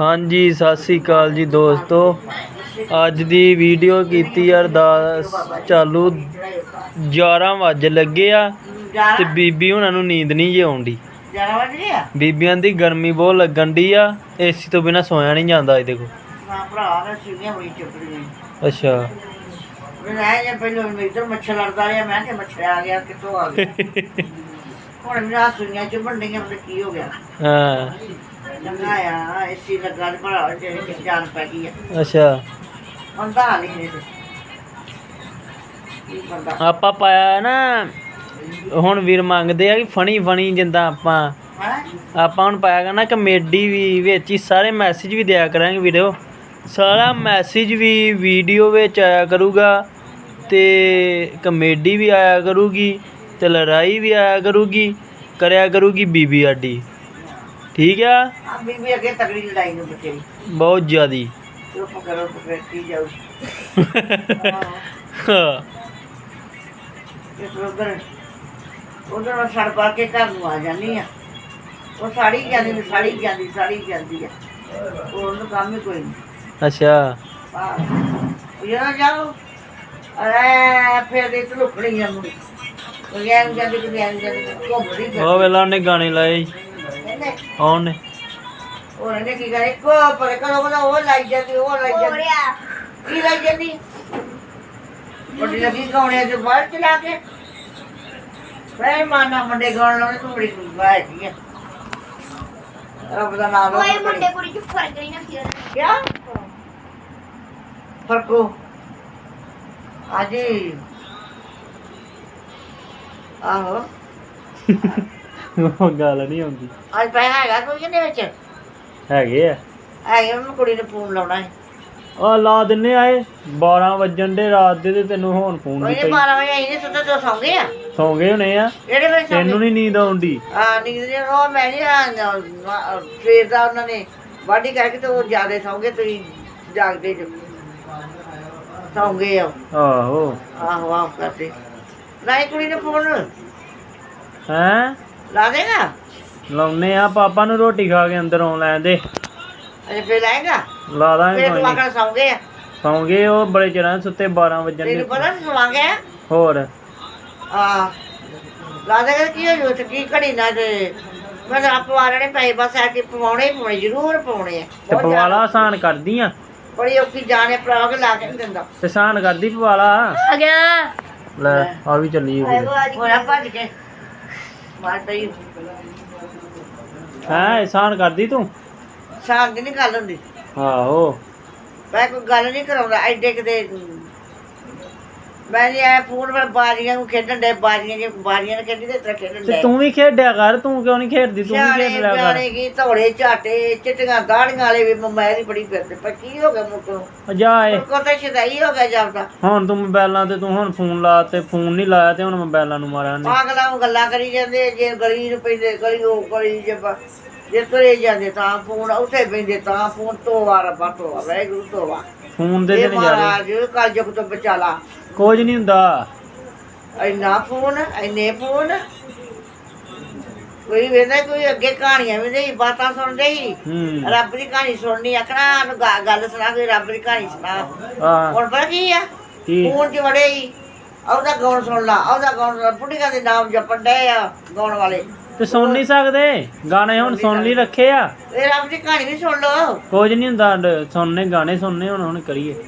ਹਾਂਜੀ ਸਤਿ ਸ੍ਰੀ ਅਕਾਲ ਜੀ ਦੋਸਤੋ। ਅੱਜ ਦੀ ਵੀਡੀਓ ਕੀਤੀ ਅਰਦਾਸ ਚਾਲੂ 11 ਵਜੇ ਲੱਗੇ ਆ ਤੇ ਬੀਬੀ ਹੁਣਾਂ ਨੂੰ ਨੀਂਦ ਨਹੀਂ ਜੇ ਆਉਂਦੀ। ਜਾਣਾ ਵਜ ਗਿਆ ਬੀਬੀਆਂ ਦੀ ਗਰਮੀ ਬਹੁਤ ਲੱਗਣ ਦੀ ਆ ਏਸੀ ਤੋਂ ਬਿਨਾ ਸੋਇਆ ਨਹੀਂ ਜਾਂਦਾ ਇਹ ਦੇਖੋ। ਨਾ ਭਰਾ ਮੈਂ ਸੀਗੀਆਂ ਬੜੀ ਚੁੱਪ ਗਈ ਅੱਛਾ। ਮੈਂ ਜਾਂ ਪਹਿਲਾਂ ਇੱਧਰ ਮੱਛਰ ਲੜਦਾ ਰਿਹਾ ਮੈਂ ਕਿ ਮੱਛਰ ਆ ਗਿਆ ਕਿੱਥੋਂ ਆ ਗਿਆ? ਹੁਣ ਮੇਰਾ ਸੁਈਆਂ ਚ ਬੰਡੀਆਂ ਕੀ ਹੋ ਗਿਆ? ਹਾਂ। ਚੰਗਾ ਆ ਏਸੀ ਲੱਗਾ ਤੇ ਭਰਾ ਜਿਹੜੀ ਜਾਨ ਪੈ ਗਈ ਆ। ਅੱਛਾ। ਬੰਦਾ ਹਾਲੀ ਨਹੀਂ ਤੇ ਕੀ ਬੰਦਾ? ਆਪਾਂ ਪਾਇਆ ਨਾ ਹੁਣ ਵੀਰ ਮੰਗਦੇ ਆ ਕਿ ਫਣੀ ਫਣੀ ਜਿੰਦਾ ਆਪਾਂ। ਹੈ? ਆਪਾਂ ਹੁਣ ਪਾਇਆ ਕਰਨਾ ਕਮੇਡੀ ਵੀ ਵਿੱਚ ਹੀ ਸਾਰੇ ਮੈਸੇਜ ਵੀ ਦਿਆ ਕਰਾਂਗੇ ਵੀਡੀਓ ਸਾਰਾ ਮੈਸੇਜ ਵੀ ਵੀਡੀਓ ਵਿੱਚ ਆਇਆ ਕਰੂਗਾ ਤੇ ਕਮੇਡੀ ਵੀ ਆਇਆ ਕਰੂਗੀ ਤੇ ਲੜਾਈ ਵੀ ਆਇਆ ਕਰੂਗੀ ਕਰਿਆ ਕਰੂਗੀ ਬੀਬੀ ਆਡੀ। ਠੀਕ ਆ? ਬੀਬੀ ਅੱਗੇ ਤਗੜੀ ਲੜਾਈ ਨੂੰ ਬਚੇ ਬਹੁਤ ਜ਼ਿਆਦੀ। ਚੁੱਪ ਕਰੋ ਕੀ ਜਾਊ ਹਾਂ। ਇੱਕ ਉਧਰ ਉਧਰ ਮੈਂ ਸੜ ਪਾ ਕੇ ਘਰ ਨੂੰ ਆ ਜਾਂਦੀ ਆ ਉਹ ਸਾੜੀ ਜਾਂਦੀ ਵੀ ਸਾੜੀ ਜਾਂਦੀ ਸਾੜੀ ਜਾਂਦੀ ਆ। ਉਹ ਉਹਨੂੰ ਕੰਮ ਹੀ ਕੋਈ ਨਹੀਂ। ਅੱਛਾ। ਆਹ ਜਿਹੜਾ ਜਾਓ। ਅਰੇ ਫਿਰ ਦੇ ਤੂੰ ਲੁਕਣੀ ਜਾਂਦੀ ਗਿਆ ਜਾਂਦੀ ਕਿ ਗਿਆ ਜਾਂਦੀ। ਘੁੰਮਦੀ ਫਿਰ ਉਹ ਵੇਲਾ ਉਹਨੇ ਗਾਣੇ ਲਾਏ। ਸੀ। ਕਹਿੰਦੇ ਉਹਨੇ ਉਹ ਨੇ ਕੀ ਕਰੇ? ਕੋ ਪਰ ਕਰੋ ਬਣਾ ਉਹ ਲਾਈ ਜਾਂਦੀ ਉਹ ਲਾਈ ਜਾਂਦੀ। ਕੀ ਲਾਈ ਜਾਂਦੀ? ਵੱਡੀ ਲੱਗੀ ਗਾਉਣੇ ਤੇ ਬਾਹਰ ਚਲਾ ਕੇ। ਫੇਰ ਮਾਨਾ ਮੁੰਡੇ ਗਾਉਣ ਲਾਉਣੇ ਤੂੰ ਬੜੀ ਬਾਹਰ ਰੱਬ ਦਾ ਨਾਮ ਲਓ ਕੋਈ ਮੁੰਡੇ ਕੁੜੀ ਚ ਫ਼ਰਕ ਨਹੀਂ ਨਾ ਫਿਰ ਕਿਆ? ਫਰਕੋ ਅਜੇ ਆਹੋ। ਉਹ ਗੱਲ ਨਹੀਂ ਆਉਂਦੀ। ਅੱਜ ਪੈਸਾ ਹੈਗਾ ਕੋਈ ਕਿੰਨੇ ਵਿੱਚ? ਹੈਗੇ ਆ। ਹੈਗੇ ਉਹਨੂੰ ਕੁੜੀ ਨੂੰ ਫੋਨ ਲਾਉਣਾ ਹੈ ਆ ਲਾ ਦਿੰਨੇ ਆਏ 12 ਵਜਣ ਦੇ ਰਾਤ ਦੇ ਤੇ ਤੈਨੂੰ ਹੁਣ ਫੋਨ ਨਹੀਂ ਨਹੀਂ ਪਈ। 12 ਵਜੇ ਆਈ ਨਹੀਂ ਸੁੱਤੇ ਤੋਂ ਸੌਂ ਗਏ ਆ। ਸੌਂ ਗਏ ਹੋਣੇ ਆ। ਜਿਹੜੇ ਵੇਲੇ ਸੌਂ ਤੈਨੂੰ ਨਹੀਂ ਨੀਂਦ ਆਉਂਦੀ। ਆ ਨੀਂਦ ਨਹੀਂ ਉਹ ਮੈਂ ਨਹੀਂ ਆ ਸਵੇਰ ਦਾ ਉਹਨਾਂ ਨੇ ਵਾਢੀ ਕਰਕੇ ਤੇ ਉਹ ਜਿਆਦੇ ਸੌਂ ਗਏ ਤੁਸੀਂ ਜਾਗਦੇ ਜੋ। ਸੌਂ ਗਏ ਆ। ਆਹੋ। ਆਹੋ ਆਹ ਕਰਦੇ। ਨਹੀਂ ਕੁੜੀ ਨੇ ਫੋਨ। ਹੈਂ? ਲਾ ਦੇਗਾ ਲਾਉਨੇ ਆ ਪਾਪਾ ਨੂੰ ਰੋਟੀ ਖਾ ਕੇ ਅੰਦਰ ਆਉਣ ਲੈਣ ਦੇ। ਅਜੇ ਫੇਰ ਲਾਏਗਾ? ਲਾ ਦਾਂਗੇ ਫੇਰ ਕੋਈ ਤੂੰ ਨੀ। ਆਖਣਾ ਸੌਂ ਗਏ ਆ। ਸੌਂ ਗਏ ਉਹ ਬੜੇ ਚਿਰਾਂ ਦੇ ਸੁੱਤੇ 12 ਵਜਣ ਤੈਨੂੰ ਪਤਾ ਸੀ ਸੌਂ ਗਏ ਆ? ਹੋਰ? ਆ ਲਾ ਦੇਗਾ ਕੀ ਹੋ ਜੂ ਤੇ ਕੀ ਘੜੀ ਨਾ ਤੇ ਮੈਂ ਤਾਂ ਆਪ ਵਾਲਣੇ ਪਏ ਬਸ ਆ ਕੇ ਪਵਾਉਣੇ ਹੀ ਪਵਾਉਣੇ ਜ਼ਰੂਰ ਪਵਾਉਣੇ ਆ। ਤੇ ਬਹੁਤ ਪਵਾਲਾ ਆਸਾਨ ਕਰਦੀ ਆ। ਜ਼ਿਆਦਾ। ਬੜੀ ਔਖੀ ਜਾਣੇ ਕੇ ਲਾ ਕੇ ਨਹੀਂ ਦਿੰਦਾ। ਤੇ ਆਸਾਨ ਕਰਦੀ ਪਵਾਲਾ। ਆ ਗਿਆ। ਲੈ ਆ ਵੀ ਚੱਲੀ ਹੋਈ ਹੋਇਆ ਭੱਜ ਕੇ। ਪਈ ਹੈ ਕਰਦੀ ਤੂੰ? ਸ਼ਾਮ ਦੀ ਨਹੀਂ ਗੱਲ ਹੁੰਦੀ। ਆਹੋ। ਮੈਂ ਕੋਈ ਗੱਲ ਨਹੀਂ ਕਰਾਉਂਦਾ ਐਡੇ ਕਿਤੇ ਮੈਂ ਆਇਆ ਫੋਨ ਪਰ ਬਾਜੀਆਂ ਨੂੰ ਖੇਡਣ ਦੇ ਬਾਜੀਆਂ ਜੇ ਬਾਜੀਆਂ ਨਾਲ ਖੇਡੀ ਤੇ ਤੇਰਾ ਖੇਡਣ ਤੇ ਦੇ ਤੂੰ ਵੀ ਖੇਡਿਆ ਕਰ ਤੂੰ ਕਿਉਂ ਨਹੀਂ ਖੇਡਦੀ ਤੂੰ ਵੀ ਸਿਆਣੇ ਖੇਡ ਲਿਆ ਕਰ। ਬਿਆਣੇ ਕੀ ਧੌੜੇ ਝਾਟੇ ਚਿੱਟੀਆਂ ਦਾੜੀਆਂ ਵਾਲੇ ਵੀ ਮੋਬਾਈਲ ਹੀ ਬੜੀ ਫਿਰਦੇ ਪਰ ਕੀ ਹੋ ਗਿਆ ਮੁੱਕ ਨੂੰ? ਉਹ ਜਾ ਏ ਮੁੱਕ ਤਾਂ ਸ਼ਦਾਈ ਹੋ ਗਿਆ ਜਾਂਦਾ ਹੁਣ ਤੂੰ ਮੋਬਾਈਲਾਂ ਤੇ ਤੂੰ ਹੁਣ ਫੋਨ ਲਾ ਤੇ ਫੋਨ ਨਹੀਂ ਲਾਇਆ ਤੇ ਹੁਣ ਮੋਬਾਈਲਾਂ ਨੂੰ ਮਾਰਿਆ ਨੇ ਪਾਗਲਾਂ ਨੂੰ ਗੱਲਾਂ ਕਰੀ ਜਾਂਦੇ ਜੇ ਗਲੀ ਨੂੰ ਪੈਂਦੇ ਗਲੀ ਉਹ ਗਲੀ ਜੇ ਬ- ਜੇ ਤੁਰੇ ਜਾਂਦੇ ਤਾਂ ਫੋਨ ਉੱਥੇ ਪੈਂਦੇ ਤਾਂ ਫੋਨ ਤੋਂ ਵਾਰ ਬਾਤੋ ਵੈਗੁਰੂ ਤੋਂ ਵਾ ਫੋਨ ਦੇ ਇਹ ਤੇ ਨਜ਼ਾਰੇ ਮਹਾਰਾਜ ਕੱਲ ਜਗ ਤੋਂ ਬਚਾ ਲਾ। ਕੁਝ ਨਹੀਂ ਹੁੰਦਾ। ਇੰਨਾ ਫੋਨ ਇੰਨੇ ਫੋਨ। ਕੋਈ ਵੇਂਦਾ ਕੋਈ ਅੱਗੇ ਕਹਾਣੀਆਂ ਵੀ ਨਹੀਂ ਬਾਤਾਂ ਸੁਣਦੇ ਹੀ। ਹੂੰ। ਰੱਬ ਦੀ ਕਹਾਣੀ ਸੁਣਨੀ ਆਖਣਾ ਗਾ- ਗੱਲ ਸੁਣਾ ਕੋਈ ਰੱਬ ਦੀ ਕਹਾਣੀ ਸੁਣਾ। ਆ ਹੁਣ ਪਤਾ ਕੀ ਆ? ਕੀ? ਫੋਨ 'ਚ ਵੜੇ ਹੀ। ਉਹਦਾ ਗਾਉਣ ਸੁਣ ਲਾ ਉਹਦਾ ਗਾਉਣ ਬੁੱਢੀਆਂ ਦੇ ਨਾਮ ਜਪਣ ਡਏ ਆ ਗਾਉਣ ਵਾਲੇ। ਤੇ ਸੁਣ ਨਹੀਂ ਸਕਦੇ? ਗਾਣੇ ਹੁਣ ਸੁਣ ਲਈ ਰੱਖੇ ਆ। ਇਹ ਰੱਬ ਦੀ ਕਹਾਣੀ ਵੀ ਸੁਣ ਲਓ। ਕੁਝ ਨਹੀਂ ਹੁੰਦਾ ਡ- ਸੁਣਨੇ ਗਾਣੇ ਸੁਣਨੇ ਹੁਣ ਹੁਣ ਕਰੀਏ।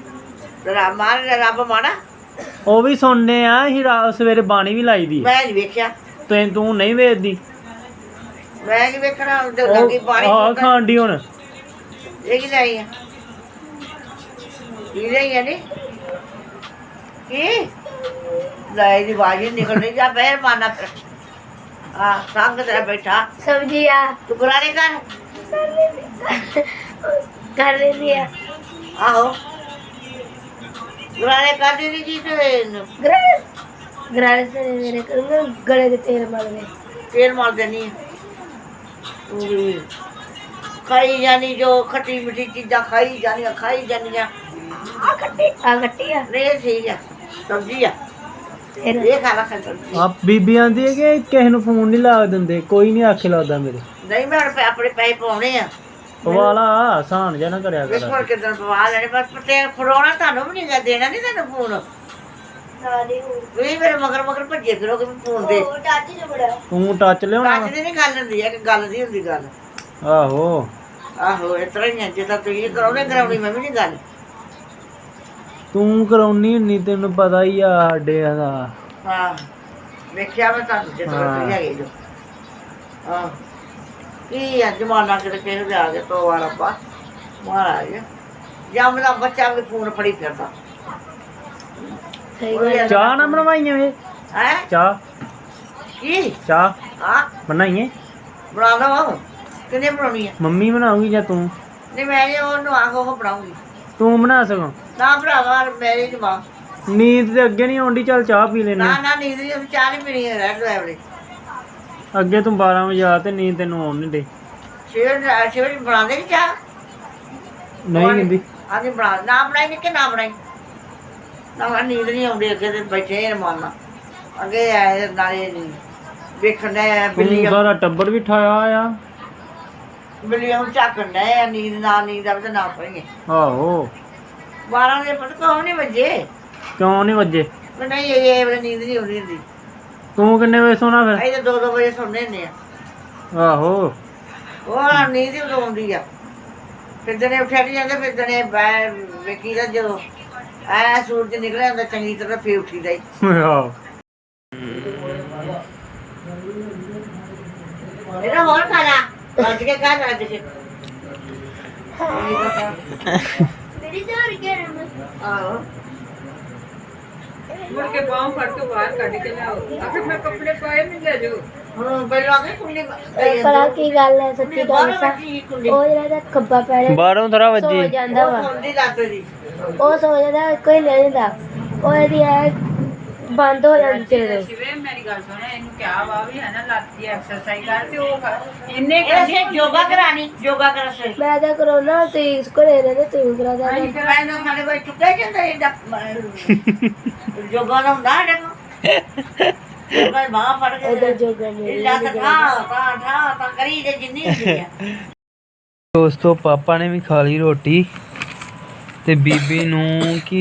ਤੇ ਰੱਬ ਮਾਰ ਰੱਬ ਮਾੜਾ। ਉਹ ਵੀ ਸੁਣਨੇ ਆ ਅਸੀਂ ਰਾ- ਸਵੇਰੇ ਬਾਣੀ ਵੀ ਲਾਈ ਦੀ ਮੈਂ ਨਹੀਂ ਵੇਖਿਆ। ਤੇ ਤੂੰ ਨਹੀਂ ਵੇਖਦੀ? ਮੈਂ ਕੀ ਵੇਖਣਾ ਤੇ ਲੱਗੀ ਪਾਣੀ ਆ ਸੁੱਟਣ। ਖਾਂਡੀ ਹੁਣ। ਇਹ ਕੀ ਲਈ ਆ। ਕੀ ਲਈ ਆ ਨੀ? ਕੀ? ਲੈ ਦੀ ਬਾਜੀ ਨਿਕਲ ਰਹੀ ਜਾ ਬਹਿਰ ਮਾਨਾ ਫਿਰ। ਆ ਸੰਗ ਤੇ ਬੈਠਾ। ਸਬਜੀ ਆ। ਤੂੰ ਕਰਾਰੇ ਕਰ ਕਰ ਲੈਂਦੀ ਆ। ਆਹੋ। ਕਰਾਰੇ ਕਰ ਦੀ ਜੀ ਤੇ ਗਰਾ ਗਰਾਰੇ ਮੇਰੇ ਕਰੂੰਗਾ ਗਲੇ ਦੇ ਤੇਲ ਮਲ ਦੇ ਤੇਲ ਮਾਰ ਦੇਣੀ ਆ। ਤੂੰ ਵੀ ਖਾਈ ਜਾਨੀ ਜੋ ਖੱਟੀ ਮਿੱਠੀ ਚੀਜ਼ਾਂ ਖਾਈ ਜਾਨੀਆਂ ਖਾਈ ਜਾਨੀਆਂ। ਆ ਕੱਟੀ ਆ ਕੱਟੀ ਆ। ਨਹੀਂ ਇਹ ਠੀਕ ਆ ਸਬਜ਼ੀ ਆ। ਫਿਰ? ਇਹ ਖਾ ਲਾ ਖਾ ਸਬਜ਼ੀ। ਆ ਬੀਬੀ ਆਂਦੀ ਹੈ ਕਿ ਕਿਸੇ ਨੂੰ ਫੋਨ ਨਹੀਂ ਲਾ ਦਿੰਦੇ ਕੋਈ ਨਹੀਂ ਆਖੇ ਲਾਉਂਦਾ ਮੇਰੇ। ਨਹੀਂ ਮੈਂ ਆਪਣੇ ਪੈਸੇ ਪਾਉਣੇ ਆ। ਪਵਾਲਾ ਆਸਾਨ ਜਿਹਾ ਨਾ ਕਰਿਆ ਕਰ। ਹੁਣ ਕਿਦਾਂ ਪਵਾ ਲੈਣੇ ਬਸ ਤੇ ਫੜਾਉਣਾ ਤੁਹਾਨੂੰ ਵੀ ਨਹੀਂ ਗਾ ਦੇਣਾ ਨਹੀਂ ਤੁਹਾਨੂੰ ਫੋਨ। ਨਾਲੇ ਤੁਸੀਂ ਮੇਰੇ ਮਗਰ ਮਗਰ ਭੱਜੇ ਫਿਰੋਗੇ ਵੀ ਫੋਨ ਦੇ ਉਹ ਟੱਚ ਚ ਬੜਾ ਤੂੰ ਟੱਚ ਲਿਆਉਣਾ ਕੱਚ ਦੀ ਨਹੀਂ ਗੱਲ ਹੁੰਦੀ ਹੈ ਕਿ ਗੱਲ ਦੀ ਹੁੰਦੀ ਗੱਲ। ਆਹੋ। ਆਹੋ ਇਸ ਤਰ੍ਹਾਂ ਹੀ ਹੈ ਜਿੱਦਾਂ ਤੁਸੀਂ ਕਰਾਉਣੇ ਕਰਾਉਣੀ ਮੈਂ ਵੀ ਨਹੀਂ ਗੱਲ। ਤੂੰ ਕਰਾਉਣੀ ਹੁੰਨੀ ਤੈਨੂੰ ਪਤਾ ਹੀ ਆ ਸਾਡੇ ਦਾ। ਹਾਂ ਵੇਖਿਆ ਮੈਂ ਤੁਹਾਨੂੰ ਜਿਸ ਤਰ੍ਹਾਂ ਤੁਸੀਂ ਹੈਗੇ ਜੋ। ਹਾਂ ਕੀ ਆ ਜਮਾਨਾ ਕਿਤੇ ਕਿਸੇ ਦੇ ਆ ਗਿਆ ਤੋ ਵਾਰ ਅੱਬਾ ਮਹਾਰਾਜ ਜੰਮਦਾ ਬੱਚਾ ਵੀ ਫੋਨ ਫੜੀ ਫਿਰਦਾ। ਸਹੀ ਗੱਲ। ਚਾਹ ਨਾ ਬਣਵਾਈਏ ਵੇ ਹੈ? ਚਾਹ। ਕੀ? ਚਾਹ। ਹਾਂ। ਬਣਾਈਏ। ਬਣਾ ਲਵਾਂ ਕਿੰਨੇ ਬਣਾਉਣੀ ਹੈ ਮੰਮੀ ਬਣਾਉਗੀ ਜਾਂ ਤੂੰ? ਨਹੀਂ ਮੈਂ ਨਹੀਂ ਉਹਨੂੰ ਆਖੋ ਉਹ ਬਣਾਉਂਗੀ ਤੂੰ ਬਣਾ ਸਕੋ। ਨਾ ਭਰਾਵਾ ਮੇਰੀ ਜਮਾ ਨੀਂਦ ਤੇ ਅੱਗੇ ਨਹੀਂ ਆਉਂਦੀ ਚੱਲ ਚਾਹ ਪੀ ਲੈਨੇ ਨਾ ਨਾ ਨੀਂਦ ਨਹੀਂ ਚਾਹ ਨਹੀਂ ਪੀਣੀ ਹੈ ਰਹਿ ਡਰਾਈਵਰੇ ਅੱਗੇ ਤੂੰ 12 ਵਜੇ ਆ ਤੇ ਨੀਂਦ ਤੈਨੂੰ ਆਉਣ ਨਹੀਂ ਦੇ। ਸ਼ੇਰ ਸ਼ੇਰ ਬਣਾ ਦੇ ਚਾਹ? ਨਹੀਂ ਕਹਿੰਦੀ। ਆਂਦੀ ਬਣਾ ਨਾ ਬਣਾਈ ਨੀ ਕਿ ਨਾ ਬਣਾਈ? ਨਾ ਨੀਂਦ ਨਹੀਂ ਆਉਂਦੀ ਅੱਗੇ ਤੇ ਬੈਠੇ ਰਮਾਨਾ। ਅੱਗੇ ਆਏ ਨਾਲੇ ਵੇਖਣ ਦੇ ਤੂੰ ਬਿੱਲੀਆਂ ਸਾਰਾ ਟੱਬਰ ਵੀ ਠਾਇਆ ਆ। ਬਿੱਲੀਆਂ ਨੂੰ ਝਾਕਣ ਦੇ ਨੀਂਦ ਨਾ ਨੀਂਦ ਆਵੇ ਤੇ ਨਾ ਪਈਏ। ਆਹੋ। 12 ਵਜੇ ਪਤਾ ਕੌਣ ਨਹੀਂ ਵੱਜੇ? ਕਿਉਂ ਨਹੀਂ ਵੱਜੇ? ਮੈਂ ਨਹੀਂ ਇਹ ਇਹ ਵੇਲੇ ਨੀਂਦ ਨਹੀਂ ਆਉਂਦੀ ਹੁੰਦੀ। ਤੂੰ ਕਿੰਨੇ ਵਜੇ ਸੋਣਾ ਫਿਰ? ਅਸੀਂ ਤਾਂ 2-2 ਵਜੇ ਸੌਂਦੇ ਹੁੰਦੇ ਆ। ਆਹੋ। ਉਹ ਨੀਂਦ ਹੀ ਉਦੋਂ ਆਉਂਦੀ ਆ। ਫਿਰ ਜਣੇ ਉੱਠਿਆ ਨਹੀਂ ਜਾਂਦੇ ਫਿਰ ਜਣੇ ਬੈ ਵੇਖੀ ਦਾ ਜਦੋਂ। ਐ ਸੂਰਜ ਨਿਕਲਿਆ ਹੁੰਦਾ ਚੰਗੀ ਤਰ੍ਹਾਂ ਫੇਰ ਉੱਠੀ ਦਾ ਈ। ਆਹੋ। ਇਹਦਾ ਹੋਰ ਖਾ ਲਾ ਰੱਜ ਕੇ ਖਾ ਰੱਜ ਕੇ ਮੇਰੀ ਧਾਰ ਕੇ ਰਮ ਆਹੋ। ਮੁੜ ਕੇ ਬਾਹੋਂ ਫੜ ਕੇ ਬਾਹਰ ਕੱਢ ਕੇ ਲਿਆਓ। ਆਖਰ ਮੈਂ ਕੱਪੜੇ ਪਾਏ ਨਹੀਂ ਲੈ ਜਾਓ। ਹੁਣ ਪਹਿਲਾਂ ਕਿ ਕੁੰਡੀ। ਪਰ ਆ ਕੀ ਗੱਲ ਹੈ ਸੱਚੀ ਗੱਲ ਉਹ ਜਿਹੜਾ ਦਾ ਖੱਬਾ ਪੈਰ ਬਾਹਰੋਂ ਥੋੜਾ ਸੋ ਵੱਜੇ। ਜਾਂਦਾ ਵਾ। ਕੁੰਡੀ ਲੱਤ ਦੀ। ਉਹ ਸੋ ਜਾਂਦਾ ਕੋਈ ਲੈ ਜਾਂਦਾ। ਉਹ ਇਹਦੀ ਐ ਬੰਦ ਹੋ ਜਾਂਦੀ ਤੇਰੇ। ਸ਼ਿਵੇ ਮੇਰੀ ਗੱਲ ਸੁਣ ਇਹਨੂੰ ਕਿਹਾ ਵਾ ਵੀ ਹੈ ਨਾ ਲੱਤ ਦੀ ਐਕਸਰਸਾਈਜ਼ ਕਰ ਤੇ ਉਹ ਕਰ। ਇਹਨੇ ਯੋਗਾ ਕਰਾਣੀ ਯੋਗਾ ਕਰ ਸੇ ਮੈਂ ਤਾਂ ਕਰੋਨਾ ਤੇ ਇਸ ਕੋਲੇ ਰਹਿੰਦੇ ਤੂੰ ਕਰਾ ਦਾ ਮੈਂ ਨਾ ਸਾਡੇ ਕੋਲ ਚੁੱਕਿਆ ਜਾਂਦਾ ਇਹ ਯੋਗਾ ਦਾ ਹੁੰਦਾ ਸਾਡੇ ਕੋਲ। ਯੋਗਾ ਬਾਹ ਫੜ ਕੇ ਇਧਰ ਜੋਗਾ ਮੇਰੀ ਲੱਤ ਠਾ ਠਾ ਠਾ ਤਾਂ ਕਰੀ ਜੇ ਜਿੰਨੀ ਹੁੰਦੀ ਆ। ਦੋਸਤੋ ਪਾਪਾ ਨੇ ਵੀ ਖਾ ਲਈ ਰੋਟੀ। ਤੇ ਬੀਬੀ ਨੂੰ ਕੀ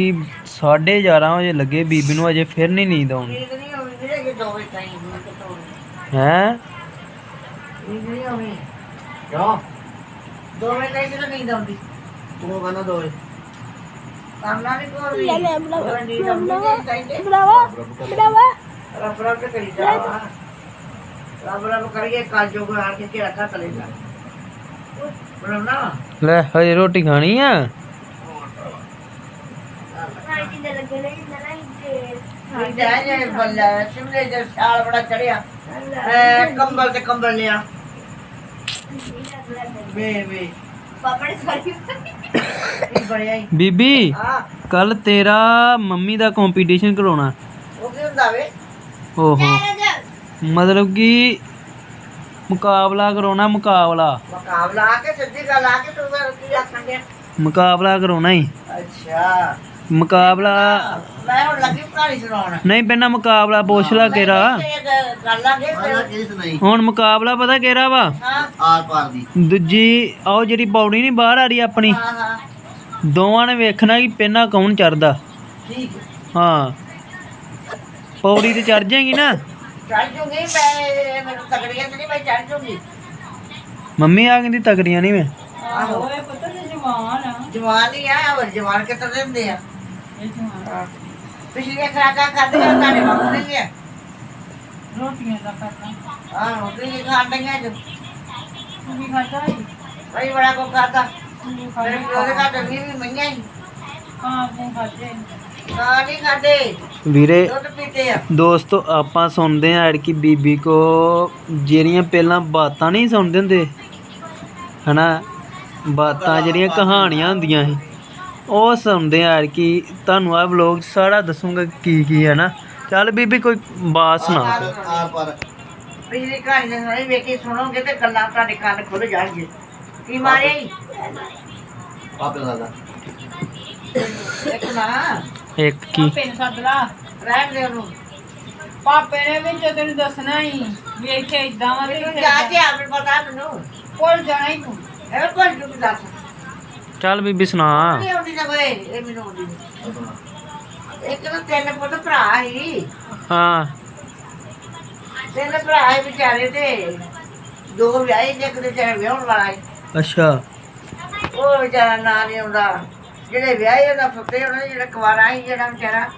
11:30 ਵਜੇ ਲੱਗੇ ਬੀਬੀ ਨੂੰ ਅਜੇ ਫਿਰ ਨਹੀਂ ਨੀਂਦ ਨਹੀਂ ਵੀਰੇ ਵਜੇ ਤਾਈਂ ਆਉਣੀ? ਹੈ? ਨੀਂਦ ਨਹੀਂ ਆਉਣੀ ਕਿਉਂ? ਦੋ ਵਜੇ ਤਾਈਂ ਕਿਦੋਂ ਨੀਂਦ ਆਉਂਦੀ। ਤੂੰ ਕਹਿੰਦਾ ਦੋ ਵਜੇ। ਕਰਨਾ ਨਹੀਂ ਕੋਈ ਲੈ ਮੈਂ ਬਣਾਵਾ ਨੀਂਦ ਆਉਂਦੀ ਨਹੀਂ ਚਾਹੀਦੇ ਬਣਾਵਾ? ਬਣਾਵਾ? ਰੱਬ ਰੱਬ ਤੇ ਕਰੀ ਜਾ ਰੱਬ ਰੱਬ ਕਰੀਏ ਕਾਲ ਜੋ ਗਾਣ ਕੇ ਕਿਹੜਾ ਕੱਟ ਲੈਂਦਾ। ਬਣਾਉਣਾ? ਲੈ ਹਜੇ ਰੋਟੀ ਖਾਣੀ ਆ? ਸਿਮਲੇ ਬੜਾ ਚੜਿਆ। ਐ ਕੰਬਲ ਤੇ ਕੰਬਲ ਲਿਆ। ਵੇ ਵੇ। ਪਾਪੜ ਸਾਰੀ ਬੀਬੀ ਕੱਲ ਤੇਰਾ ਮੰਮੀ ਦਾ ਕੰਪੀਟੀਸ਼ਨ ਕਰਾਉਣਾ। ਉਹ ਕੀ ਹੁੰਦਾ ਵੇ? ਓਹੋ। ਮਤਲਬ ਕਿ ਮੁਕਾਬਲਾ ਕਰਾਉਣਾ ਮੁਕਾਬਲਾ। ਮੁਕਾਬਲਾ ਆ ਕੇ ਸਿੱਧੀ ਗੱਲ ਆ ਕੇ ਤੂੰ ਕੀ ਡਿਆ? ਮੁਕਾਬਲਾ ਕਰਾਉਣਾ ਹੀ। ਅੱਛਾ। ਮੁਕਾਬਲਾ ਮੈਂ ਹੁਣ ਲੱਗੀ ਕਹਾਣੀ ਸੁਣਾਉਣ। ਨਹੀਂ ਪਹਿਲਾਂ ਮੁਕਾਬਲਾ ਪੁੱਛ ਲਾ ਕਿਹੜਾ। ਇਹ ਗ- ਕਰ ਲਾਂਗੇ ਫਿਰ। ਹੁਣ ਮੁਕਾਬਲਾ ਪਤਾ ਕਿਹੜਾ ਵਾ? ਹਾਂ। ਆਰ ਪਾਰ ਦੀ। ਦੂਜੀ ਆਹ ਜਿਹੜੀ ਪੌੜੀ ਨਹੀਂ ਬਾਹਰ ਆ ਰਹੀ ਆਪਣੀ। ਹਾਂ ਹਾਂ। ਦੋਵਾਂ ਨੇ ਵੇਖਣਾ ਕਿ ਪਹਿਲਾਂ ਕੌਣ ਚੜਦਾ। ਠੀਕ। ਹੈ। ਪੌੜੀ ਤੇ ਚੜ ਜਾਏਗੀ ਨਾ? ਚੜ ਜੂਗੀ ਮੈਂ ਮੈਨੂੰ ਤਗੜੀਆਂ ਤੇ ਨਹੀਂ ਮੈਂ ਚੜ ਜੂਗੀ। ਮੰਮੀ ਆ ਕਹਿੰਦੀ ਤਕੜੀਆਂ ਨਹੀਂ ਮੈਂ। ਆਹੋ। ਓਏ ਪੁੱਤ ਤੇ ਜਵਾਨ ਆ। ਜਵਾਨ ਹੀ ਆ ਹੋਰ ਜਵਾਨ ਕਿੱਥੇ ਦਿੰਦੇ ਆ? ਇਹ ਜਵਾਨ ਹਾਂ। ਪਿਛਲੀਆਂ ਖਰਾਕਾਂ ਖਾਦੇ ਆ ਤੁਹਾਡੇ ਵਾਂਗੂ ਨਹੀਂ ਆ ਰੋਟੀਆਂ ਦਾ ਕਰਨਾ ਹਾਂ ਰੋਟੀ ਖਾਣ ਡਈਆਂ ਜੋ ਤੂੰ ਵੀ ਖਾਦਾ ਹੀ ਬਈ ਬੜਾ ਕੋ ਖਾਦਾ ਤੂੰ ਵੀ ਮੇਰੇ ਪਿਓ ਦੇ ਘਰ ਵੀ ਵੀ ਮਈਆਂ ਹੀ ਹਾਂ ਤੂੰ ਖਾਦੇ ਨਾ ਨਹੀਂ ਖਾਦੇ ਵੀਰੇ ਦੁੱਧ ਪੀਤੇ ਆ। ਦੋਸਤੋ ਆਪਾਂ ਸੁਣਦੇ ਆ ਐਡ ਕਿ ਬੀਬੀ ਕੋ ਜਿਹੜੀਆਂ ਪਹਿਲਾਂ ਬਾਤਾਂ ਨਹੀਂ ਸੁਣਦੇ ਹੁੰਦੇ? ਹਨਾ? ਬਾਤਾਂ ਜਿਹੜੀਆਂ ਕਹਾਣੀਆਂ ਹੁੰਦੀਆਂ ਸੀ। ਉਹ ਸੁਣਦੇ ਆ ਐਡ ਕਿ ਤੁਹਾਨੂੰ ਆ ਵਲੋਗ ਸਾਰਾ ਦੱਸੂਗਾ ਕੀ ਕੀ ਹੈ ਨਾ। ਚੱਲ ਬੀਬੀ ਕੋਈ ਬਾਤ ਸੁਣਾ। ਆਰ ਪਾਰ ਪਿਛਲੀ ਕਹਾਣੀ ਦੇ ਸੁਣੀ ਵੇਖੀ ਸੁਣੋਗੇ ਤੇ ਗੱਲਾਂ ਤੁਹਾਡੇ ਕੰਨ ਖੁੱਲ ਜਾਣਗੇ। ਕੀ ਮਾਰਿਆ ਹੀ ਪਾਪੇ ਦਾ ਇੱਕ ਨਾ। ਇੱਕ ਕੀ? ਪਾਪੇ ਨੂੰ ਸੱਦ ਲਾ ਰਹਿਣ ਦੇ ਉਹਨੂੰ। ਪਾਪੇ ਨੇ ਵੀ ਜਦੋਂ ਤੈਨੂੰ ਦੱਸਣਾ ਹੀ ਵੇਖੇ ਇਦਾਂ ਵਾ ਤੇ ਮੈਨੂੰ ਇੱਥੇ ਜਾ। ਕੇ ਆਪ ਪਤਾ ਮੈਨੂੰ। ਭੁੱਲ ਜਾਣਾ ਹੀ ਤੂੰ। ਇਹ ਕੋਈ ਤੂੰ ਦੱਸ। ਚੱਲ ਬੀਬੀ ਸੁਣਾ। ਨਹੀਂ ਆਉਂਦੀ ਨਾ ਕੋਈ ਇਹ ਮੈਨੂੰ ਆਉਂਦੀ ਨੀ। ਇੱਕ ਤਾਂ ਤਿੰਨ ਪੁੱਤ ਭਰਾ ਸੀ ਹਾਂ। ਤਿੰਨ ਭਰਾ ਸੀ ਵਿਚਾਰੇ ਤੇ ਦੋ ਵਿਆਹੇ ਤੇ ਇੱਕ ਦੇ ਵਿਚਾਰੇ ਵਿਆਹਣ ਵਾਲਾ ਸੀ ਅੱਛਾ। ਉਹ ਵਿਚਾਰਾ ਨਾਂ ਨਹੀਂ ਆਉਂਦਾ। ਜਿਹੜੇ ਵਿਆਹੇ ਉਹਦਾ ਫੱਤੇ ਉਹਨਾਂ ਜਿਹੜਾ ਕੁਵਾਰਾ ਸੀ ਜਿਹੜਾ ਵਿਚਾਰਾ।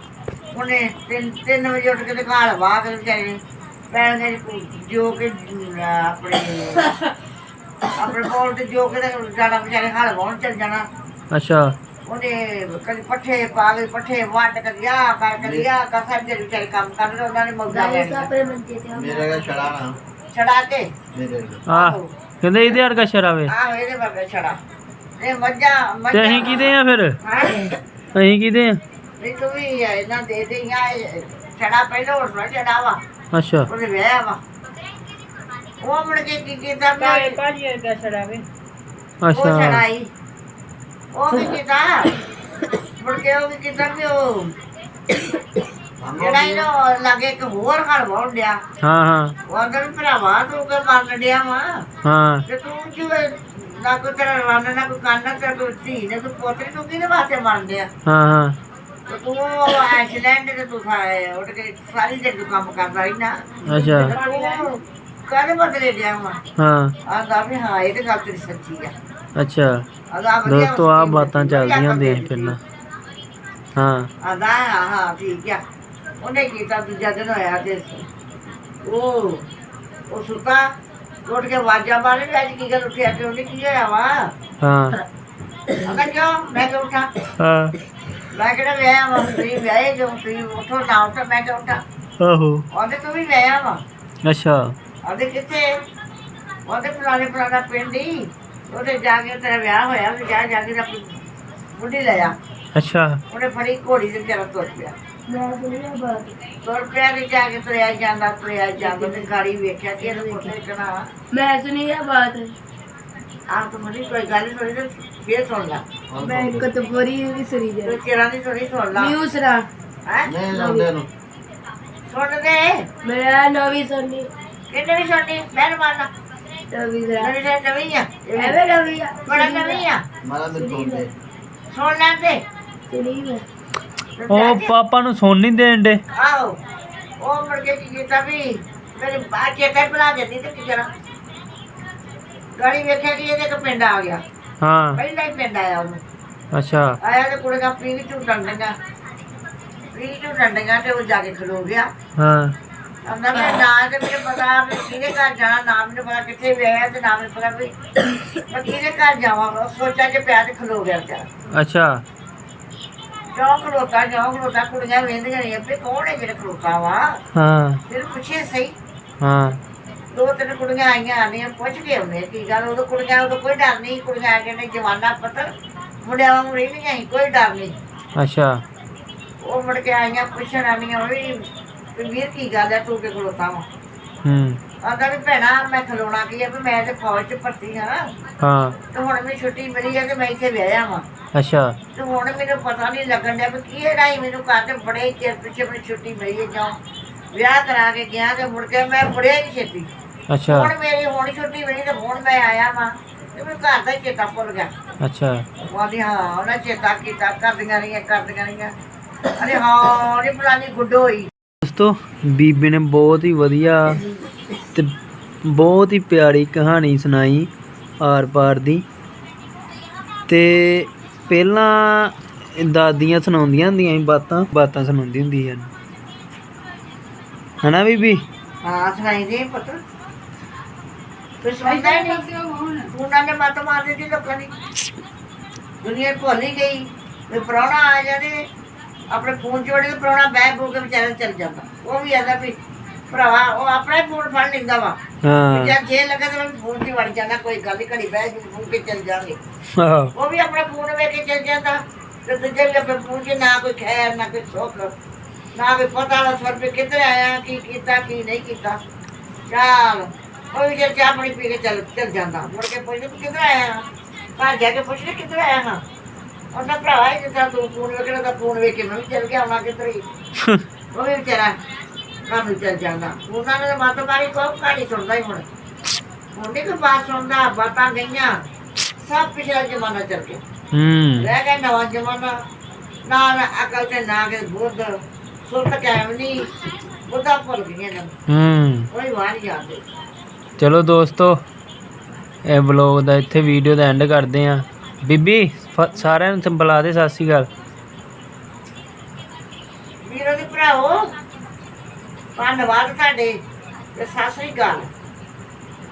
ਉਹਨੇ ਤਿੰਨ ਤਿੰਨ ਵਜੇ ਉੱਠ ਕੇ ਘਾਲ ਵਾਹ ਕੇ ਵਿਚਾਰੇ ਪੈਣ ਦੇ ਜੋ ਕਿ ਅਮ, ਆਪਣੇ ਆਪਣੇ ਕੋਲ ਤੇ ਜੋ ਕਿ ਤੇ ਜਾਣਾ ਵਿਚਾਰੇ ਹਾਲ ਵਾਉਣ ਚੱਲ ਜਾਣਾ। ਅੱਛਾ। ਉਹਨੇ ਕਦੀ ਪੱਠੇ ਪਾ ਕੇ ਪੱਠੇ ਵੱਢ ਕੇ ਲਿਆ ਕਰ ਕੇ ਲਿਆ ਕਰ ਸਭ ਦੇ ਵਿਚਾਰੇ ਕੰਮ ਕਰਦੇ ਉਹਨਾਂ ਨੇ ਮੌਜਾਂ ਤੇ ਮੇਰੇ ਦਾ ਛੜਾ ਨਾ। ਛੜਾ ਕੇ ਮੇਰੇ ਆ ਕਹਿੰਦੇ ਇਹਦੇ ਵਰਗਾ ਸ਼ਰਾਵੇ ਆਹੋ ਇਹਦੇ ਵਰਗਾ ਛੜਾ। ਇਹ ਮੱਝਾਂ ਤੇ ਮੱਝਾਂ ਅਸੀਂ ਕਿਹਦੇ ਆ ਫਿਰ? ਹਾਂ? ਅਸੀਂ ਕਿਹਦੇ ਆ? ਨਹੀਂ ਤੂੰ ਵੀ ਇਹਨਾਂ ਦੇ ਦੇ ਆ ਛੜਾ ਪਹਿਲਾਂ ਹੋਰ ਛੜਾ ਵਾ। ਅੱਛਾ। ਉਹਨੇ ਵਿਆਹ ਵਾ। ਉਹ ਮੁੜ ਕੇ ਕੀ ਕੀਤਾ? ਕਾਲੇ ਮੈਂ ਭਾਜੀ ਦਾ ਛੜਾਵੇ ਉਹ ਅੱਛਾ ਛੜਾਈ ਉਹ ਵੀ ਕੀਤਾ। ਮੁੜ ਕੇ ਉਹ ਵੀ ਕੀਤਾ ਵੀ ਉਹ ਜਿਹੜਾ ਇਹਨੂੰ ਲਾਗੇ ਇੱਕ ਹੋਰ ਘਰ ਵਾਉਣ ਡਿਆ। ਹਾਂ ਹਾਂ। ਉਹ ਅੰਦਰ ਭਰਾਵਾ ਤੂੰ ਕਿ ਮਰਨ ਡਿਆ ਵਾ। ਹਾਂ। ਤੇ ਤੂੰ ਜਿਵੇਂ ਨਾ ਕੋਈ ਤੇਰਾ ਰੰਨ ਨਾ ਕੋਈ ਕੰਨ ਤੇ ਕੋਈ ਧੀ ਨੇ ਕੋਈ ਪੋਤਰੀ ਤੂੰ ਕਿਹਦੇ ਵਾਸਤੇ ਮਰਨ ਡਿਆ? ਹਾਂ ਹਾਂ। ਤੇ ਤੂੰ ਐਕਸੀਡੈਂਟ ਤੇ ਤੂੰ ਖਾਏ ਉੱਠ ਕੇ ਸਾਰੀ ਦਿਨ ਤੂੰ ਕੰਮ ਕਰਦਾ ਰਹੀ ਨਾ ਅੱਛਾ ਕਾਹਦੇ ਬਦਲੇ ਡਿਆ ਵਾ। ਹਾਂ। ਆਂਦਾ ਵੀ ਹਾਂ ਇਹ ਤੇ ਗੱਲ ਤੇਰੀ ਸੱਚੀ ਆ। ਅੱਛਾ। ਆਂਦਾ ਵਧੀਆ ਦੋਸਤੋ ਆ ਬਾਤਾਂ ਚੱਲਦੀਆਂ ਹੁੰਦੀਆਂ ਕੰਮ ਪਹਿਲਾਂ ਹਾਂ। ਆਂਦਾ ਹਾਂ ਹਾਂ ਠੀਕ ਆ। ਉਹਨੇ ਕੀਤਾ ਦੂਜਾ ਦਿਨ ਹੋਇਆ ਤੇ ਉਹ ਉਹ ਸੁੱਤਾ ਉੱਠ ਕੇ ਵਾਜਾ ਮਾਰੇ ਵੀ ਅੱਜ ਕੀ ਗੱਲ ਉੱਠਿਆ ਕਿ ਉਹਨੇ ਕੀ ਹੋਇਆ ਵਾ? ਹਾਂ। ਆਂਦਾ ਕਿਉਂ? ਮੈਂ ਕਿਹਾ ਉੱਠਾ? ਹਾਂ। ਮੈਂ ਕਿਹੜਾ ਵਿਆਹ ਵਾ ਤੁਸੀਂ ਵਿਆਹੇ ਜੋ ਤੁਸੀਂ ਉੱਠੋ ਨਾ ਉੱਠੋ ਮੈਂ ਕਿਹਾ ਉੱਠਾ? ਆਹੋ। ਉਹਦੇ ਤੂੰ ਵੀ ਵਿਆਹ ਵਾ ਅੱਛਾ। ਉਹਦੇ ਕਿੱਥੇ? ਉਹਦੇ ਪੁਰਾਣੇ ਪੁਰਾਣਾ ਪਿੰਡ ਹੀ। ਉਹਦੇ ਜਾ ਕੇ ਤੇਰਾ ਵਿਆਹ ਹੋਇਆ ਉਹਨੇ ਜਾ ਜਾ ਕੇ ਆਪਣੀ ਬੁੱਢੀ ਲਿਆ ਅੱਛਾ। ਉਹਨੇ ਫੜੀ ਘੋੜੀ ਤੇ ਵਿਚਾਰਾ ਤੁਰ ਪਿਆ। ਮੈਂ ਸੁਣਿਆ ਬਾਤ ਤੁਰ ਪਿਆ ਤੇ ਜਾ ਕੇ ਤੁਰਿਆ ਜਾਂਦਾ ਤੁਰਿਆ ਜਾਂਦਾ ਤੇ ਗਾੜੀ ਵੇਖਿਆ ਕਿ ਇਹਨੂੰ ਕੋਠੇ ਕਣਾ ਮੈਂ ਸੁਣਿਆ ਬਾਤ। ਆ ਤੂੰ ਮਰੀ ਕੋਈ ਗੱਲ ਸੁਣੀ ਤੇ ਫੇਰ ਸੁਣ ਲਾ। ਮੈਂ ਕਤਪੁਰੀ ਵੀ ਸੁਣੀ ਜਾ। ਤੂੰ ਕਿਹੜਾ ਦੀ ਸੁਣੀ ਸੁਣ ਲਾ। ਨਿਊਸਰਾ ਹੈ? ਨਹੀਂ ਲਾਉਂਦੇ ਨੂੰ। ਸੁਣ ਦੇ ਮੇਰਾ ਨਵੀਂ ਸੁਣੀ ਕਿੰਨੇ ਵੀ ਸੁਣਨੀ ਮੈਂ ਮਾਰਨਾ ਨਵੀਂ ਜ਼ਰਾ ਨਵੀਂ ਤੇ ਨਵੀਂ ਆ। ਐਵੇਂ ਨਵੀਂ ਆ। ਬੜਾ ਨਵੀਂ ਆ। ਮਾਰਾ ਮੈਨੂੰ ਸੁਣਦੇ ਸੁਣ ਲੈ ਤੇ। ਸੁਣੀ ਮੈਂ ਉਹ ਪਾਪਾ ਨੂੰ ਸੁਣ ਨਹੀਂ ਦੇਣ ਦੇ। ਆਓ ਉਹ ਮੁੜ ਕੇ ਕੀ ਕੀਤਾ ਵੀ ਮੇਰੇ ਬਾਚੇ ਤੇ ਬਣਾ ਦਿੱਤੀ ਤੇ ਕੀ ਕਰਾਂ? ਗਾੜੀ ਵੇਖਿਆ ਕਿ ਇਹਦੇ ਇੱਕ ਪਿੰਡ ਆ ਗਿਆ। ਹਾਂ। ਪਹਿਲਾਂ ਹੀ ਪਿੰਡ ਆਇਆ ਉਹਨੂੰ। ਅੱਛਾ। ਆਇਆ ਤੇ ਕੁੜੇ ਦਾ ਪੀੜੀ ਝੂ ਡੰਡੀਆਂ ਪੀੜੀ ਝੂ ਡੰਡੀਆਂ ਤੇ ਉਹ ਜਾ ਕੇ ਖਲੋ ਗਿਆ। ਹਾਂ। ਅੰਦਰ ਮੈਂ ਨਾ ਤੇ ਮੈਨੂੰ ਪਤਾ ਵੀ ਕਿਹਦੇ ਘਰ ਜਾਣਾ ਨਾ ਮੈਨੂੰ ਪਤਾ ਕਿੱਥੇ ਵਿਆਹਿਆ ਤੇ ਨਾ ਮੈਨੂੰ ਪਤਾ ਵੀ ਮੈਂ ਕਿਹਦੇ ਘਰ ਜਾਵਾਂ ਉਹ ਸੋਚਾਂ ਚ ਪਿਆ ਤੇ ਖਲੋ ਗਿਆ ਵਿਚਾਰਾ। ਅੱਛਾ। ਕਿਉਂ ਖਲੋਤਾ ਕਿਉਂ ਖਲੋਤਾ? ਕੁੜੀਆਂ ਵੇਂਦੀਆਂ ਨਹੀਂ ਆਪੇ ਕੌਣ ਹੈ ਜਿਹੜਾ ਖਲੋਤਾ ਵਾ? ਹਾਂ। ਫਿਰ ਪੁੱਛੇ ਸਹੀ। ਹਾਂ। ਦੋ ਤਿੰਨ ਕੁੜੀਆਂ ਆਈਆਂ ਪੁੱਛ ਕੇ ਆਉਂਦੇ ਕੀ ਗੱਲ? ਉਦੋਂ ਕੁੜੀਆਂ ਕੋਈ ਡਰ ਨਹੀਂ ਕੁੜੀਆਂ ਆ ਕੇ ਨੇ ਜਵਾਨਾ ਪਤਾ ਮੁੰਡਿਆਂ ਵਾਂਗੂ ਰਹਿੰਦੀਆਂ ਸੀ ਕੋਈ ਡਰ ਨਹੀਂ। ਅੱਛਾ। ਉਹ ਮੁੜ ਕੇ ਆਈਆਂ ਪੁੱਛਣ ਆਂਦੀਆਂ ਵੀ ਵੀ ਵੀਰ ਕੀ ਗੱਲ ਹੈ ਤੂੰ ਕਿ ਖਲੋਤਾ ਵਾ? ਹੂੰ। ਆਂਦਾ ਵੀ ਭੈਣਾ ਮੈਂ ਖਲੋਣਾ ਕੀ ਹੈ ਵੀ ਮੈਂ ਤੇ ਫੌਜ ਚ ਭਰਤੀ ਹਾਂ ਹਾਂ। ਤੇ ਹੁਣ ਮੈਨੂੰ ਛੁੱਟੀ ਮਿਲੀ ਹੈ ਤੇ ਮੈਂ ਇੱਥੇ ਵਿਆਹਿਆ ਵਾਂ ਅੱਛਾ। ਤੇ ਹੁਣ ਮੈਨੂੰ ਪਤਾ ਨਹੀਂ ਲੱਗਣ ਡਿਆ ਵੀ ਕੀ ਰਾਈ ਮੈਨੂੰ ਘਰ ਤੇ ਬੜੇ ਚਿਰ ਪਿੱਛੇ ਮੈਨੂੰ ਛੁੱਟੀ ਮਿਲੀ ਹੈ ਜਾਂ ਵਿਆਹ ਕਰਾ ਕੇ ਗਿਆ ਤੇ ਮੁੜ ਕੇ ਮੈਂ ਮੁੜਿਆ ਨਹੀਂ ਛੇਤੀ। ਅੱਛਾ। ਹੁਣ ਮੇਰੀ ਹੁਣ ਛੁੱਟੀ ਮਿਲੀ ਤੇ ਹੁਣ ਮੈਂ ਆਇਆ ਵਾਂ ਤੇ ਮੈਨੂੰ ਘਰ ਦਾ ਹੀ ਚੇਤਾ ਭੁੱਲ ਗਿਆ। ਅੱਛਾ। ਵਾਦੀ ਹਾਂ ਉਹਨਾਂ ਚੇਤਾ ਕੀਤਾ ਕਰਦੀਆਂ ਰਹੀਆਂ ਕਰਦੀਆਂ ਰਹੀਆਂ। ਅਰੇ ਹਾਂ ਨੀ ਫਲਾਨੀ ਗੁੱਡੋ ਹੋਈ। ਦੋਸਤੋ, ਬੀਬੀ ਨੇ ਬਹੁਤ ਹੀ ਵਧੀਆ ਤੇ ਬਹੁਤ ਹੀ ਪਿਆਰੀ ਕਹਾਣੀ ਸੁਣਾਈ ਆਰ ਪਾਰ ਦੀ। ਤੇ ਪਹਿਲਾਂ ਦਾਦੀਆਂ ਸੁਣਾਉਂਦੀਆਂ ਹੁੰਦੀਆਂ ਸੀ ਬਾਤਾਂ ਬਾਤਾਂ ਸੁਣਾਉਂਦੀ ਹੁੰਦੀ ਸੀ ਹਨਾ ਬੀਬੀ? ਹਾਂ ਸੁਣਾਈ ਦੇ ਪੁੱਤ। ਫਿਰ ਸੁਣਦਾ ਹੀ ਨਹੀਂ। ਉਹਨਾਂ ਨੇ ਮਤ ਮਾਰ ਦਿੱਤੀ ਲੋਕਾਂ ਦੀ। ਦੁਨੀਆ ਭੁੱਲ ਹੀ ਗਈ। ਵੀ ਪ੍ਰਾਹੁਣਾ ਆ ਜਾਵੇ ਆਪਣੇ ਫੋਨ ਚੋੜੇ ਤੇ ਪ੍ਰਾਹੁਣਾ ਬਹਿ ਬੋ ਕੇ ਵਿਚਾਰਾ ਚੱਲ ਜਾਂਦਾ। ਉਹ ਵੀ ਆਦਾ ਵੀ ਭਰਾਵਾ ਉਹ ਆਪਣਾ ਫੋਨ ਫੜ ਲੈਂਦਾ ਵਾ। ਹਾਂ। ਜਦ ਜੇ ਲੱਗਾ ਤਾਂ ਮੈਂ ਫੋਨ 'ਚ ਵੜ ਜਾਂਦਾ ਕੋਈ ਗੱਲ ਹੀ ਘੜੀ ਬਹਿ ਜੀ ਫੋਨ ਤੇ ਚੱਲ ਜਾਗੇ। ਆਹੋ, ਉਹ ਵੀ ਆਪਣਾ ਫੋਨ ਵੇਖ ਕੇ ਚੱਲ ਜਾਂਦਾ। ਤੇ ਦੂਜੇ ਵੀ ਆਪਣੇ ਫੋਨ 'ਚ ਨਾ ਕੋਈ ਖੈਰ ਨਾ ਕੋਈ ਸੁੱਖ ਨਾ ਕੋਈ ਪਤਾ ਲਾ ਸਰ ਵੀ ਕਿੱਧਰ ਆਇਆ ਕੀ ਕੀਤਾ ਕੀ ਨਹੀਂ ਕੀਤਾ। ਚੱਲ ਉਹ ਵੀ ਜੇ ਚਾਹ ਪਾਣੀ ਪੀ ਕੇ ਚੱਲ ਚੱਲ ਜਾਂਦਾ। ਮੁੜ ਕੇ ਪੁੱਛਦੇ ਕਿੱਧਰ ਆਇਆ। ਘਰ ਜਾ ਕੇ ਪੁੱਛਦੇ ਕਿੱਧਰ ਆਇਆ ਹਾਂ ਉਹਨਾਂ ਭਰਾਵਾ ਇਹ ਜਿੱਦਾਂ ਤੂੰ ਫੋਨ ਵੇਖਣਾ ਤਾਂ ਫੋਨ ਵੇਖ ਕੇ ਮੈਂ ਵੀ ਚੱਲ ਗਿਆ ਆਉਣਾ ਕਿੱਧਰ ਹੀ। ਉਹ ਵੀ ਵਿਚਾਰਾ ਘਰ ਨੂੰ ਚੱਲ ਜਾਂਦਾ। ਉਹਨਾਂ ਨੇ ਤਾਂ ਮੱਤ ਮਾਰੀ ਕੋਈ ਕਹਾਣੀ ਸੁਣਦਾ ਹੀ ਹੁਣ। ਹੁਣ ਨਹੀਂ ਕੋਈ ਬਾਤ ਸੁਣਦਾ ਬਾਤਾਂ ਗਈਆਂ। ਸਭ ਪਿਛਲਾ ਜ਼ਮਾਨਾ ਚੱਲ ਗਿਆ ਹੂੰ। ਰਹਿ ਗਿਆ ਨਵਾਂ ਜ਼ਮਾਨਾ। ਨਾ ਨਾ ਅਕਲ ਤੇ ਨਾ ਕੇ ਬੁੱਧ। ਸੁਰਤ ਕਾਇਮ ਨਹੀਂ ਬੁੱਧਾ ਭੁੱਲ ਗਈਆਂ ਨੇ। ਹੂੰ। ਕੋਈ ਵਾਰ ਯਾਦ ਨਹੀਂ ਚਲੋ ਦੋਸਤੋ ਇਹ ਵਲੌਗ ਦਾ ਇੱਥੇ ਵੀਡੀਓ ਦਾ ਐਂਡ ਕਰਦੇ ਆ ਬੀਬੀ ਸਾਰਿਆਂ ਨੂੰ ਸੰਭਲਾ ਦੇ, ਸਤਿ ਸ਼੍ਰੀ ਅਕਾਲ। ਵੀਰੋ ਦੇ ਭਰਾਵੋ, ਧੰਨਵਾਦ ਤੁਹਾਡੇ ਤੇ ਸਤਿ ਸ੍ਰੀ ਅਕਾਲ।